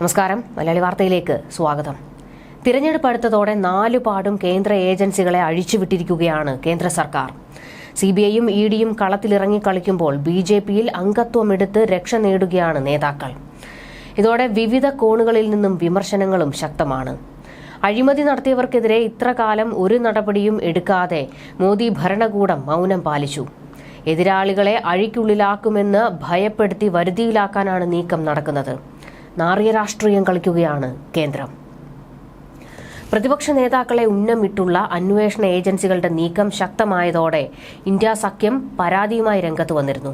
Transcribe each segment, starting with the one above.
നമസ്കാരം. മലയാളി വാർത്തയിലേക്ക് സ്വാഗതം. തിരഞ്ഞെടുപ്പ് അടുത്തതോടെ നാലുപാടും കേന്ദ്ര ഏജൻസികളെ അഴിച്ചുവിട്ടിരിക്കുകയാണ് കേന്ദ്ര സർക്കാർ. സി ബി ഐയും ഇ ഡിയും കളത്തിലിറങ്ങി കളിക്കുമ്പോൾ ബി ജെ പിയിൽ അംഗത്വമെടുത്ത് രക്ഷ നേടുകയാണ് നേതാക്കൾ. ഇതോടെ വിവിധ കോണുകളിൽ നിന്നും വിമർശനങ്ങളും ശക്തമാണ്. അഴിമതി നടത്തിയവർക്കെതിരെ ഇത്ര കാലം ഒരു നടപടിയും എടുക്കാതെ മോദി ഭരണകൂടം മൗനം പാലിച്ചു. എതിരാളികളെ അഴിക്കുള്ളിലാക്കുമെന്ന് ഭയപ്പെടുത്തി വരുതിയിലാക്കാനാണ് നീക്കം നടക്കുന്നത്. നാറിയ രാഷ്ട്രീയം കളിക്കുകയാണ് കേന്ദ്രം. പ്രതിപക്ഷ നേതാക്കളെ ഉന്നമിട്ടുള്ള അന്വേഷണ ഏജൻസികളുടെ നീക്കം ശക്തമായതോടെ ഇന്ത്യ സഖ്യം പരാതിയുമായി രംഗത്ത് വന്നിരുന്നു.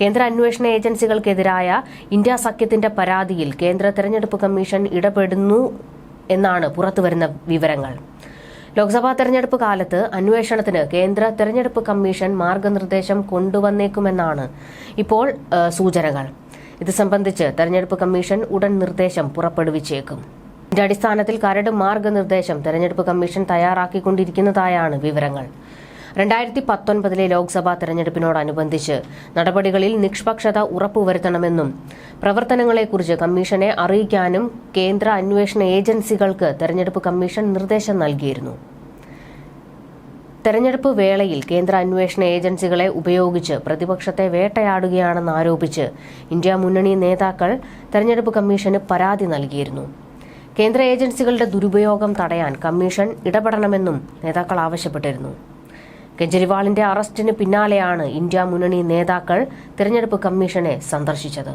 കേന്ദ്ര അന്വേഷണ ഏജൻസികൾക്കെതിരായ ഇന്ത്യ സഖ്യത്തിന്റെ പരാതിയിൽ കേന്ദ്ര തെരഞ്ഞെടുപ്പ് കമ്മീഷൻ ഇടപെടുന്നു എന്നാണ് പുറത്തുവരുന്ന വിവരങ്ങൾ. ലോക്സഭാ തെരഞ്ഞെടുപ്പ് കാലത്ത് അന്വേഷണത്തിന് കേന്ദ്ര തെരഞ്ഞെടുപ്പ് കമ്മീഷൻ മാർഗനിർദ്ദേശം കൊണ്ടുവന്നേക്കുമെന്നാണ് ഇപ്പോൾ സൂചനകൾ. ഇത് സംബന്ധിച്ച് തെരഞ്ഞെടുപ്പ് കമ്മീഷൻ ഉടൻ നിർദ്ദേശം പുറപ്പെടുവിച്ചേക്കും. ഇതിന്റെ അടിസ്ഥാനത്തിൽ കരട് മാർഗനിർദ്ദേശം തെരഞ്ഞെടുപ്പ് കമ്മീഷൻ തയ്യാറാക്കിക്കൊണ്ടിരിക്കുന്നതായാണ് വിവരങ്ങൾ. രണ്ടായിരത്തി പത്തൊൻപതിലെ ലോക്സഭാ തെരഞ്ഞെടുപ്പിനോടനുബന്ധിച്ച് നടപടികളിൽ നിഷ്പക്ഷത ഉറപ്പുവരുത്തണമെന്നും പ്രവർത്തനങ്ങളെക്കുറിച്ച് കമ്മീഷനെ അറിയിക്കാനും കേന്ദ്ര അന്വേഷണ ഏജൻസികൾക്ക് തെരഞ്ഞെടുപ്പ് കമ്മീഷൻ നിർദ്ദേശം നൽകിയിരുന്നു. തെരഞ്ഞെടുപ്പ് വേളയിൽ കേന്ദ്ര അന്വേഷണ ഏജൻസികളെ ഉപയോഗിച്ച് പ്രതിപക്ഷത്തെ വേട്ടയാടുകയാണെന്ന് ആരോപിച്ച് ഇന്ത്യ മുന്നണി നേതാക്കൾ തെരഞ്ഞെടുപ്പ് കമ്മീഷന് പരാതി നൽകിയിരുന്നു. കേന്ദ്ര ഏജൻസികളുടെ ദുരുപയോഗം തടയാൻ കമ്മീഷൻ ഇടപെടണമെന്നും നേതാക്കൾ ആവശ്യപ്പെട്ടിരുന്നു. കെജ്രിവാളിന്റെ അറസ്റ്റിന് പിന്നാലെയാണ് ഇന്ത്യ മുന്നണി നേതാക്കൾ തെരഞ്ഞെടുപ്പ് കമ്മീഷനെ സന്ദർശിച്ചത്.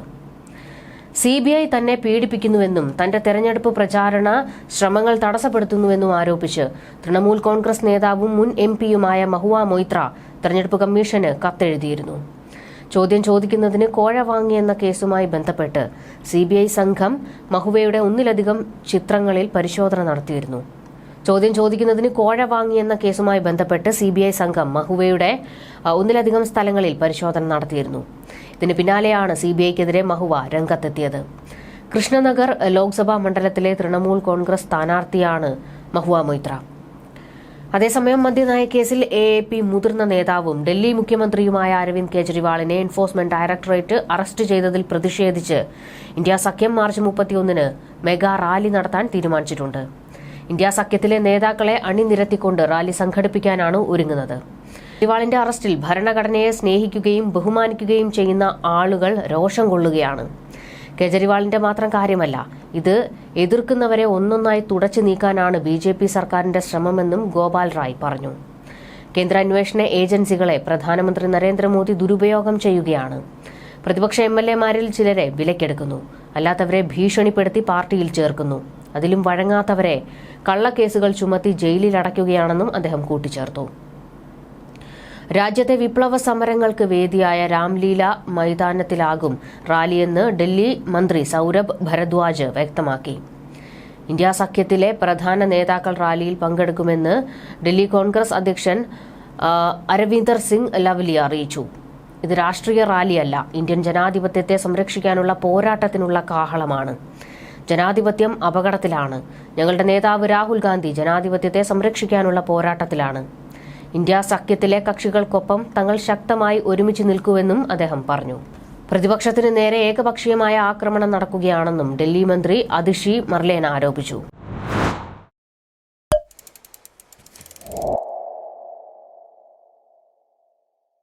സി ബി ഐ തന്നെ പീഡിപ്പിക്കുന്നുവെന്നും തന്റെ തെരഞ്ഞെടുപ്പ് പ്രചാരണ ശ്രമങ്ങൾ തടസ്സപ്പെടുത്തുന്നുവെന്നും ആരോപിച്ച് തൃണമൂൽ കോൺഗ്രസ് നേതാവും മുൻ എം പിയുമായ മഹുവ മൊയ്ത്ര തെരഞ്ഞെടുപ്പ് കമ്മീഷന് കത്തെഴുതിയിരുന്നു. ചോദ്യം ചോദിക്കുന്നതിന് കോഴ വാങ്ങിയെന്ന കേസുമായി ബന്ധപ്പെട്ട് സി സംഘം മഹുവയുടെ ഒന്നിലധികം ചിത്രങ്ങളിൽ പരിശോധന നടത്തിയിരുന്നു. ചോദ്യം ചോദിക്കുന്നതിന് കോഴ വാങ്ങിയെന്ന കേസുമായി ബന്ധപ്പെട്ട് സി ബി ഐ സംഘം മഹുവയുടെ ഒന്നിലധികം സ്ഥലങ്ങളിൽ പരിശോധന നടത്തിയിരുന്നു. ഇതിന് പിന്നാലെയാണ് സി ബി ഐക്കെതിരെ മഹുവ രംഗത്തെത്തിയത്. കൃഷ്ണനഗർ ലോക്സഭാ മണ്ഡലത്തിലെ തൃണമൂൽ കോൺഗ്രസ് സ്ഥാനാർത്ഥിയാണ് മഹുവ മൊയ്ത്ര. അതേസമയം മദ്യനയ കേസിൽ എ എ പി മുതിർന്ന നേതാവും ഡൽഹി മുഖ്യമന്ത്രിയുമായ അരവിന്ദ് കെജ്രിവാളിനെ എൻഫോഴ്സ്മെന്റ് ഡയറക്ടറേറ്റ് അറസ്റ്റ് ചെയ്തതിൽ പ്രതിഷേധിച്ച് ഇന്ത്യ സഖ്യം മാർച്ച് മുപ്പത്തിയൊന്നിന് മെഗാ റാലി നടത്താൻ തീരുമാനിച്ചിട്ടുണ്ട്. ഇന്ത്യ സഖ്യത്തിലെ നേതാക്കളെ അണിനിരത്തിക്കൊണ്ട് റാലി സംഘടിപ്പിക്കാനാണ് ഒരുങ്ങുന്നത്. കെജ്രിവാളിന്റെ അറസ്റ്റിൽ ഭരണഘടനയെ സ്നേഹിക്കുകയും ബഹുമാനിക്കുകയും ചെയ്യുന്ന ആളുകൾ രോഷം കൊള്ളുകയാണ്. കെജ്രിവാളിന്റെ മാത്രം കാര്യമല്ല ഇത് എതിർക്കുന്നവരെ ഒന്നൊന്നായി തുടച്ചു നീക്കാനാണ് ബി ജെ പി സർക്കാരിന്റെ ശ്രമമെന്നും ഗോപാൽ റായ് പറഞ്ഞു. കേന്ദ്ര അന്വേഷണ ഏജൻസികളെ പ്രധാനമന്ത്രി നരേന്ദ്രമോദി ദുരുപയോഗം ചെയ്യുകയാണ്. പ്രതിപക്ഷ എം എൽ എമാരിൽ ചിലരെ വിലക്കെടുക്കുന്നു. അല്ലാത്തവരെ ഭീഷണിപ്പെടുത്തി പാർട്ടിയിൽ ചേർക്കുന്നു. അതിലും വഴങ്ങാത്തവരെ കള്ളക്കേസുകൾ ചുമത്തി ജയിലിൽ അടയ്ക്കുകയാണെന്നും അദ്ദേഹം കൂട്ടിച്ചേർത്തു. രാജ്യത്തെ വിപ്ലവ സമരങ്ങൾക്ക് വേദിയായ രാംലീല മൈതാനത്തിലാകും റാലിയെന്ന് ഡൽഹി മന്ത്രി സൗരഭ് ഭരദ്വാജ് വ്യക്തമാക്കി. ഇന്ത്യ സഖ്യത്തിലെ പ്രധാന നേതാക്കൾ റാലിയിൽ പങ്കെടുക്കുമെന്ന് ഡൽഹി കോൺഗ്രസ് അധ്യക്ഷൻ അരവിന്ദർ സിംഗ് ലവ്ലി അറിയിച്ചു. ഇത് രാഷ്ട്രീയ റാലിയല്ല ഇന്ത്യൻ ജനാധിപത്യത്തെ സംരക്ഷിക്കാനുള്ള പോരാട്ടത്തിനുള്ള കാഹളമാണ്. ജനാധിപത്യം അപകടത്തിലാണ്. ഞങ്ങളുടെ നേതാവ് രാഹുൽ ഗാന്ധി ജനാധിപത്യത്തെ സംരക്ഷിക്കാനുള്ള പോരാട്ടത്തിലാണ്. ഇന്ത്യ സഖ്യത്തിലെ കക്ഷികൾക്കൊപ്പം തങ്ങൾ ശക്തമായി ഒരുമിച്ച് നിൽക്കുവെന്നും അദ്ദേഹം പറഞ്ഞു. പ്രതിപക്ഷത്തിന് നേരെ ഏകപക്ഷീയമായ ആക്രമണം നടക്കുകയാണെന്നും ഡൽഹി മന്ത്രി അതിഷി മർലേന ആരോപിച്ചു.